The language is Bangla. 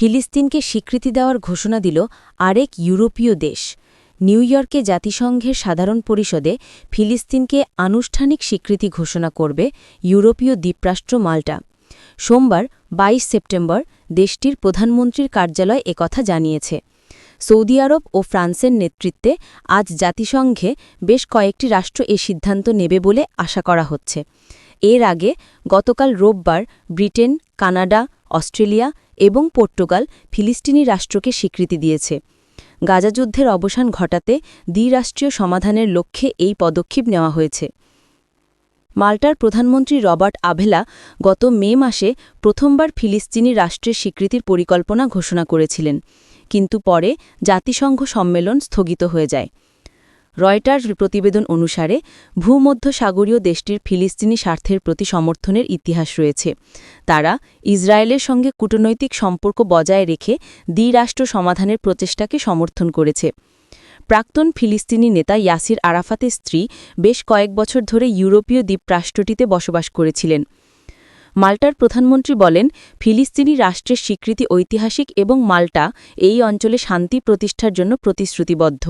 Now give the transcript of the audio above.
ফিলিস্তিনকে স্বীকৃতি দেওয়ার ঘোষণা দিল আরেক ইউরোপীয় দেশ। নিউ ইয়র্কে জাতিসংঘের সাধারণ পরিষদে ফিলিস্তিনকে আনুষ্ঠানিক স্বীকৃতি ঘোষণা করবে ইউরোপীয় দ্বীপরাষ্ট্র মাল্টা। সোমবার ২২ সেপ্টেম্বর দেশটির প্রধানমন্ত্রীর কার্যালয় একথা জানিয়েছে। সৌদি আরব ও ফ্রান্সের নেতৃত্বে আজ জাতিসংঘে বেশ কয়েকটি রাষ্ট্র এ সিদ্ধান্ত নেবে বলে আশা করা হচ্ছে। এর আগে গতকাল রোববার ব্রিটেন, কানাডা, অস্ট্রেলিয়া এবং পর্তুগাল ফিলিস্তিনি রাষ্ট্রকে স্বীকৃতি দিয়েছে। গাজা যুদ্ধের অবসান ঘটাতে দ্বিরাষ্ট্রীয় সমাধানের লক্ষ্যে এই পদক্ষেপ নেওয়া হয়েছে। মাল্টার প্রধানমন্ত্রী রবার্ট আভেলা গত মে মাসে প্রথমবার ফিলিস্তিনি রাষ্ট্রের স্বীকৃতির পরিকল্পনা ঘোষণা করেছিলেন। কিন্তু পরে জাতিসংঘ সম্মেলন স্থগিত হয়ে যায়। রয়টার্স প্রতিবেদন অনুসারে, ভূমধ্যসাগরীয় দেশটির ফিলিস্তিনি স্বার্থের প্রতি সমর্থনের ইতিহাস রয়েছে। তারা ইসরায়েলের সঙ্গে কূটনৈতিক সম্পর্ক বজায় রেখে দ্বিরাষ্ট্র সমাধানের প্রচেষ্টাকে সমর্থন করেছে। প্রাক্তন ফিলিস্তিনি নেতা ইয়াসির আরাফাতের স্ত্রী বেশ কয়েক বছর ধরে ইউরোপীয় দ্বীপরাষ্ট্রটিতে বসবাস করেছিলেন। মাল্টার প্রধানমন্ত্রী বলেন, ফিলিস্তিনি রাষ্ট্রের স্বীকৃতি ঐতিহাসিক এবং মাল্টা এই অঞ্চলে শান্তি প্রতিষ্ঠার জন্য প্রতিশ্রুতিবদ্ধ।